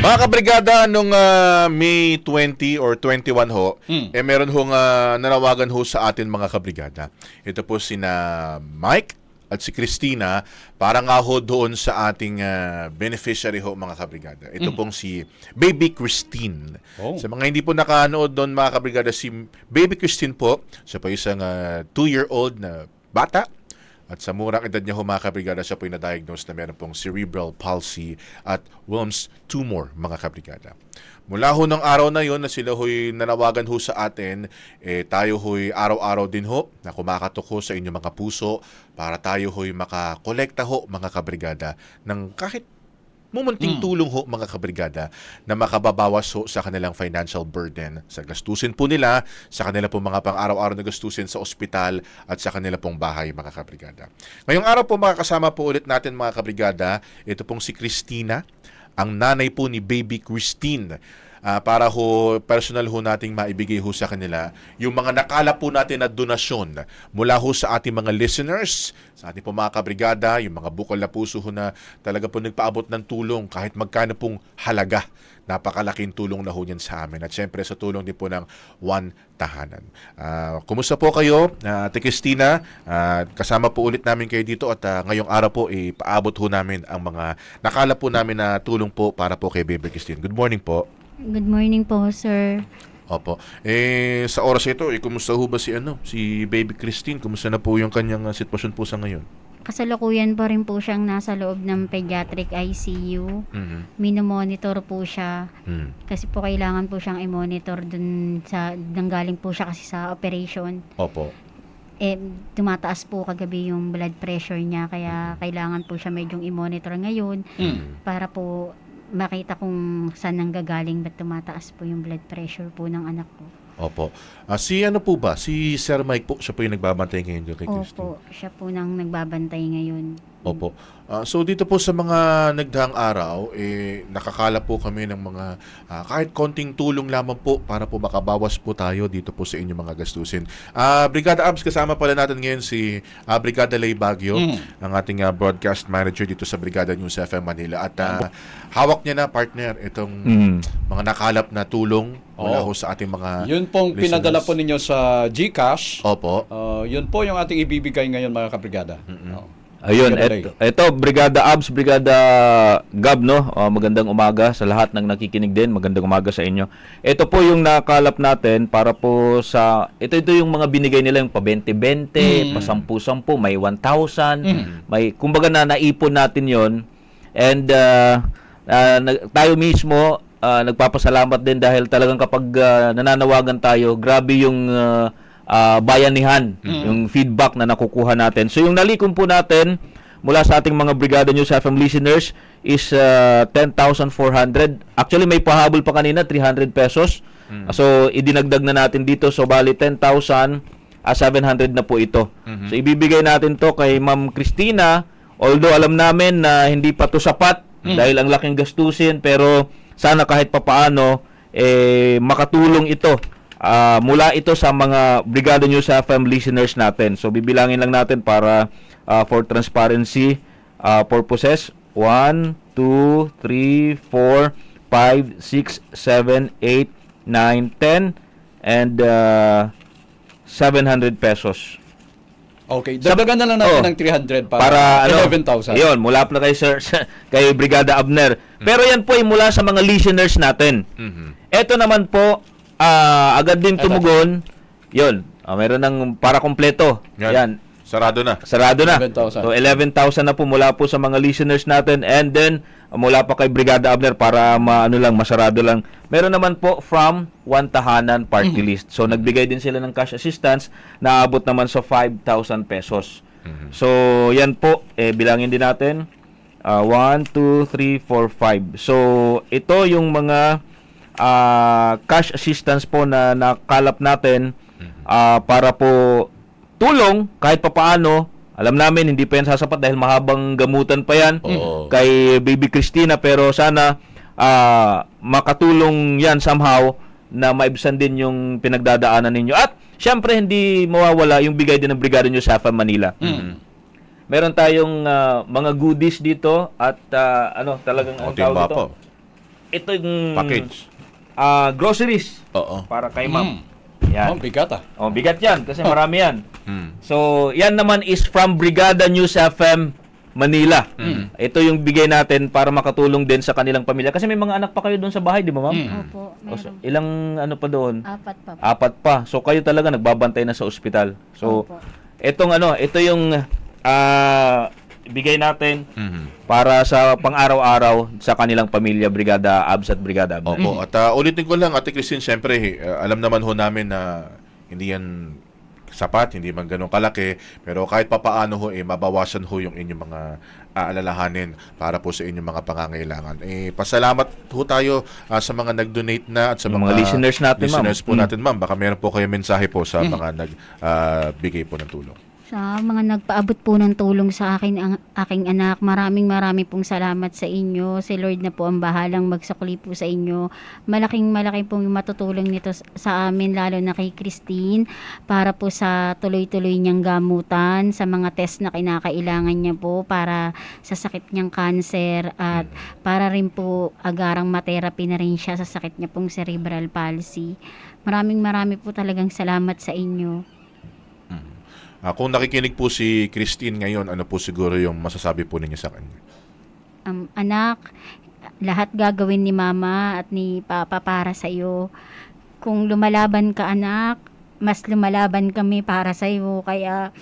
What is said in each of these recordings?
Mga kabrigada, nung ah, May 20 or 21 ho, Mm. eh meron hong ah, nanawagan ho sa atin mga kabrigada. Ito po sina Mike at si Christina para nga ho doon sa ating ah, beneficiary ho mga kabrigada. Ito pong si Baby Christine. Oh. Sa mga hindi po nakanood doon mga kabrigada, si Baby Christine po, siya po isang 2-year-old na bata at sa murang edad niya ho mga kabrigada, siya po yung na-diagnose na meron pong cerebral palsy at Wilms tumor mga kabrigada. Mula ho ng araw na yon na sila ho'y nanawagan ho sa atin, eh, tayo ho'y araw-araw din ho na kumakatok ho sa inyong mga puso para tayo ho'y makakolekta ho mga kabrigada ng kahit mumunting tulong ho mga kabrigada na makababawas ho sa kanilang financial burden sa gastusin po nila, sa kanila pong mga pang-araw-araw na gastusin sa ospital at sa kanila pong bahay mga kabrigada. Ngayong araw po makakasama po ulit natin mga kabrigada, ito pong si Christina, ang nanay po ni baby Christine. Ah, para ho personal ho nating maibigay ho sa kanila yung mga nakala po natin na donasyon mula ho sa ating mga listeners, sa ating po mga kabrigada, yung mga bukol na puso ho na talaga po nagpaabot ng tulong kahit magkano pong halaga. Napakalaking tulong na ho yan sa amin. At syempre sa tulong din po ng One Tahanan. Ah, kumusta po kayo, uh, Ate Christina? Ah, kasama po ulit namin kayo dito at ah, ngayong araw po ipaabot ho namin ang mga nakala po namin na tulong po para po kay Baby Christine. Good morning po. Good morning po, sir. Opo. Eh, sa oras ito, eh, kumusta ho ba si, ano, si Baby Christine? Kumusta na po yung kanyang ah, sitwasyon po sa ngayon? Kasalukuyan pa rin po siyang nasa loob ng pediatric ICU. Mhm. Minomonitor po siya. Mm. Kasi po kailangan po siyang i-monitor dun sa, nanggaling po siya kasi sa operation. Opo. Eh, tumataas po kagabi yung blood pressure niya. Kaya kailangan po siya medyong i-monitor ngayon Mm. para po makita kung saan nanggagaling ba't tumataas po yung blood pressure po ng anak ko. Opo. Ah, si ano po ba? Si Sir Mike po, siya po yung nagbabantay ngayon doon kay Christine. Opo, siya po nang nagbabantay ngayon. Opo. Ah, so dito po sa mga nagdaang araw, eh, nakakala po kami ng mga ah, kahit konting tulong lamang po para po makabawas po tayo dito po sa inyong mga gastusin. Ah, Brigada Abs, kasama pala natin ngayon si ah, Brigada Lay Bagyo, Mm. ang ating ah, broadcast manager dito sa Brigada News FM Manila. At ah, hawak niya na partner itong Mm. mga nakalap na tulong mula Oo. ho sa ating mga Yun pong listeners. pinadala po ninyo sa GCash. Opo. Uh, yun po yung ating ibibigay ngayon mga kabrigada. Oo. Ayun, Brigada eto, eto, Brigada Abs, Brigada Gab, no? Ah, magandang umaga sa lahat ng nakikinig din. Magandang umaga sa inyo. Ito po yung nakalap natin para po sa... Ito, ito yung mga binigay nila, yung pa 20-20, pa 10-10, may 1,000, may... Kumbaga na naipon natin yon And ah, nag- tayo mismo, ah, nagpapasalamat din dahil talagang kapag ah, nananawagan tayo, grabe yung... ah, ah, bayanihan, yung feedback na nakukuha natin. So yung nalikom po natin mula sa ating mga Brigada News FM listeners is ah, 10,400. Actually may pahabol pa kanina 300 pesos. Ah, So idinagdag na natin dito so bali 10,700 na po ito. So ibibigay natin to kay Ma'am Christina although alam namin na hindi pa to sapat dahil ang laking gastusin pero sana kahit papaano eh makatulong ito Ah, mula ito sa mga Brigada News FM listeners natin. So bibilangin lang natin para ah, for transparency ah, purposes. 1, 2, 3, 4, 5, 6, 7, 8, 9, 10, and ah, 700 pesos. Okay, dagdagan na lang natin Oh. ng 300 para, Para, ano, 11,000. Yun, mula pa kay Sir, kay Brigada Abner. Pero yan po ay mula sa mga listeners natin. Mhm. Ito naman po, ah, agad din tumugon. Yun, ah, meron ng para kompleto. Yan. Yan. Sarado na. Sarado na. 11,000. So 11,000 na po mula po sa mga listeners natin and then uh, mula pa kay Brigada Abner para maano lang masarado lang. Meron naman po from One Tahanan Party List. So nagbigay din sila ng cash assistance na abot naman sa 5,000 pesos. So yan po eh bilangin din natin. Uh, 1 2 3 4 5. So ito yung mga ah, cash assistance po na nakalap natin ah, para po tulong kahit papaano. Alam namin hindi pa yan sasapat dahil mahabang gamutan pa yan Oo. kay Baby Christina pero sana ah, makatulong yan somehow na maibsan din yung pinagdadaanan ninyo. At syempre hindi mawawala yung bigay din ng Brigada News sa Manila. Meron tayong ah, mga goodies dito at ah, ano talagang ang tawag dito? ito yung Package. ah, groceries Oo. para kay ma'am. Yan. Oh, bigat ah. Oh, bigat yan kasi marami yan. Mm. So, yan naman is from Brigada News FM Manila. Mm. Ito yung bigay natin para makatulong din sa kanilang pamilya. Kasi may mga anak pa kayo doon sa bahay, di ba ma'am? Mm. Opo, O, so, meron. ilang ano pa doon? Apat pa po. Apat pa. So, kayo talaga nagbabantay na sa ospital. So, Opo. etong ano, ito yung ah, bigay natin Mhm. para sa pang-araw-araw sa kanilang pamilya, Brigada Abs at Brigada Abs. Opo. At ah, ulitin ko lang, Ate Christine, siyempre, eh, alam naman ho namin na hindi yan sapat, hindi man ganun kalaki, pero kahit papaano ho, eh, mabawasan ho yung inyong mga aalalahanin para po sa inyong mga pangangailangan. Eh, pasalamat ho tayo ah, sa mga nag-donate na at sa mga, mga listeners natin, ma'am. listeners po Mm. natin, ma'am. Baka meron po kayo mensahe po sa mga nag-bigay po ng tulong. Sa mga nagpaabot po ng tulong sa akin, ang aking anak, maraming maraming pong salamat sa inyo. Si Lord na po ang bahalang magsukli po sa inyo. Malaking malaking pong matutulong nito sa amin, lalo na kay Christine, para po sa tuloy-tuloy niyang gamutan, sa mga test na kinakailangan niya po para sa sakit niyang cancer at para rin po agarang materapi na rin siya sa sakit niya pong cerebral palsy. Maraming marami po talagang salamat sa inyo. Ah, kung nakikinig po si Christine ngayon, ano po siguro yung masasabi po ninyo sa kanya? um, anak, lahat gagawin ni mama at ni papa para sa iyo. Kung lumalaban ka anak, mas lumalaban kami para sa iyo. Kaya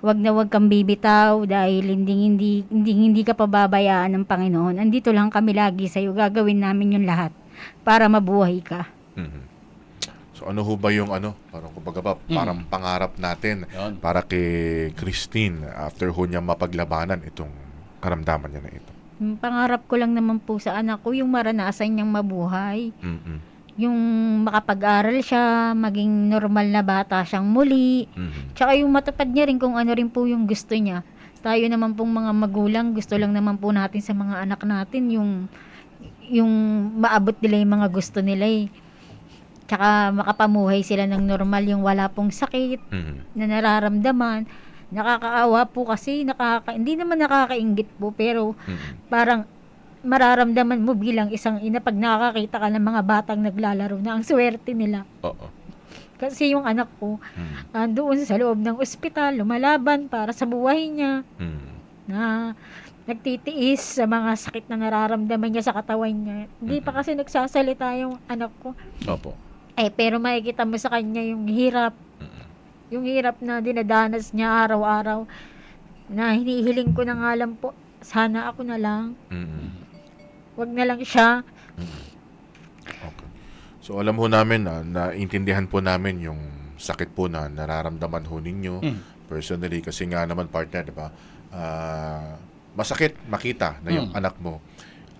wag na wag kang bibitaw dahil hindi hindi hindi, hindi ka pababayaan ng Panginoon. Andito lang kami lagi sa iyo. Gagawin namin yung lahat para mabuhay ka. Mhm. So ano ho ba yung ano, parang kumbaga ba, parang pangarap natin Yan. para kay Christine after ho niya mapaglabanan itong karamdaman niya na ito. Yung pangarap ko lang naman po sa anak ko yung maranasan niyang mabuhay. Mhm. Yung makapag-aral siya, maging normal na bata siyang muli. Mhm. Tsaka yung matupad niya rin kung ano rin po yung gusto niya. Tayo naman pong mga magulang, gusto lang naman po natin sa mga anak natin yung yung maabot nila yung mga gusto nila eh. Tsaka makapamuhay sila ng normal yung wala pong sakit Mhm. na nararamdaman. Nakakaawa po kasi nakaka hindi naman nakakaingit po pero Mhm. parang mararamdaman mo bilang isang ina pag nakakita ka ng mga batang naglalaro na ang swerte nila. Oo. Kasi yung anak ko, Mhm. ah, doon sa loob ng ospital, lumalaban para sa buhay niya, Mhm. na nagtitiis sa mga sakit na nararamdaman niya sa katawan niya. Hindi pa kasi nagsasalita yung anak ko. Opo. Eh, pero makikita mo sa kanya yung hirap, yung hirap na dinadanas niya araw-araw, na hinihiling ko na nga lang po, sana ako na lang, Mhm. wag na lang siya. Okay. So alam ho namin na naintindihan po namin yung sakit po na nararamdaman ho ninyo Mm. personally kasi nga naman partner, di ba? Ah, masakit makita na yung Mm. anak mo.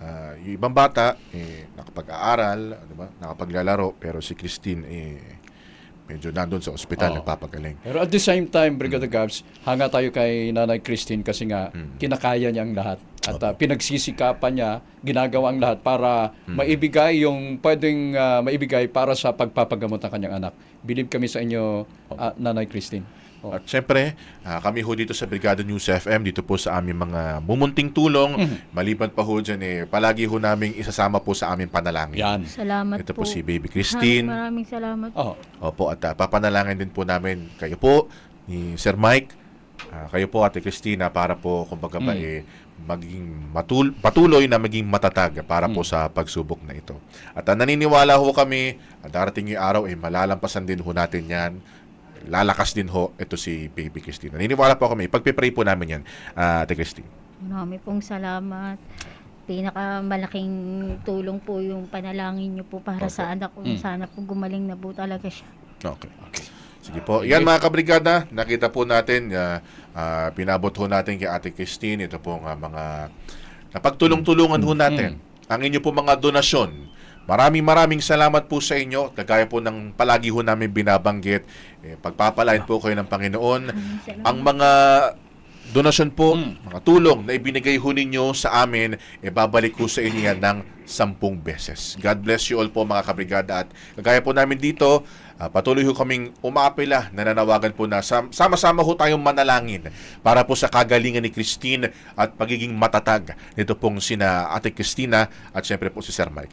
Ah, yung ibang bata eh nakapag-aaral, di ba? Nakapaglalaro pero si Christine eh medyo nandun sa ospital Oo. nagpapagaling. Pero at the same time, Brigada Gabs, hanga tayo kay Nanay Christine kasi nga Mm. kinakaya niya ang lahat. At ah, pinagsisikapan niya, ginagawa ang lahat para Mm. maibigay yung pwedeng ah, maibigay para sa pagpapagamot ng kanyang anak. Believe kami sa inyo, ah, Nanay Christine. Oh. At syempre, ah, kami ho dito sa Brigada News FM, dito po sa aming mga mumunting tulong, Mhm. maliban pa ho dyan eh, palagi ho namin isasama po sa aming panalangin. Yan. Salamat Ito po. po si Baby Christine. Maraming, maraming salamat. Oh. Opo, at uh, papanalangin din po namin kayo po, ni Sir Mike, ah, kayo po Ate Christina para po kumbaga ba Mm. eh maging matul- patuloy na maging matatag para po Mm. sa pagsubok na ito. At naniniwala ho kami, ah, darating yung araw eh malalampasan din ho natin 'yan. Lalakas din ho ito si Baby Christine. Naniniwala po kami, pagpipray po namin 'yan, ah, Ate Christine. Marami pong salamat. Pinakamalaking tulong po yung panalangin niyo po para Okay. sa anak ko. Mm. Sana po gumaling na po talaga siya. Okay. Sige po. Yan mga kabrigada, nakita po natin, uh, ah, pinabot ho natin kay Ate Christine, ito po nga mga napagtulong-tulungan ho natin. Ang inyo po mga donasyon. Maraming maraming salamat po sa inyo. Kagaya po ng palagi ho namin binabanggit, eh, pagpapalain po kayo ng Panginoon. Ang mga donasyon po, Mm. mga tulong na ibinigay ho ninyo sa amin, e babalik ko sa inyo yan ng sampung beses. God bless you all po mga kabrigada. At kagaya po namin dito, ah, patuloy ho kaming umaapila, nananawagan po na sam- sama-sama ho tayong manalangin para po sa kagalingan ni Christine at pagiging matatag nito pong sina Ate Christina at syempre po si Sir Mike.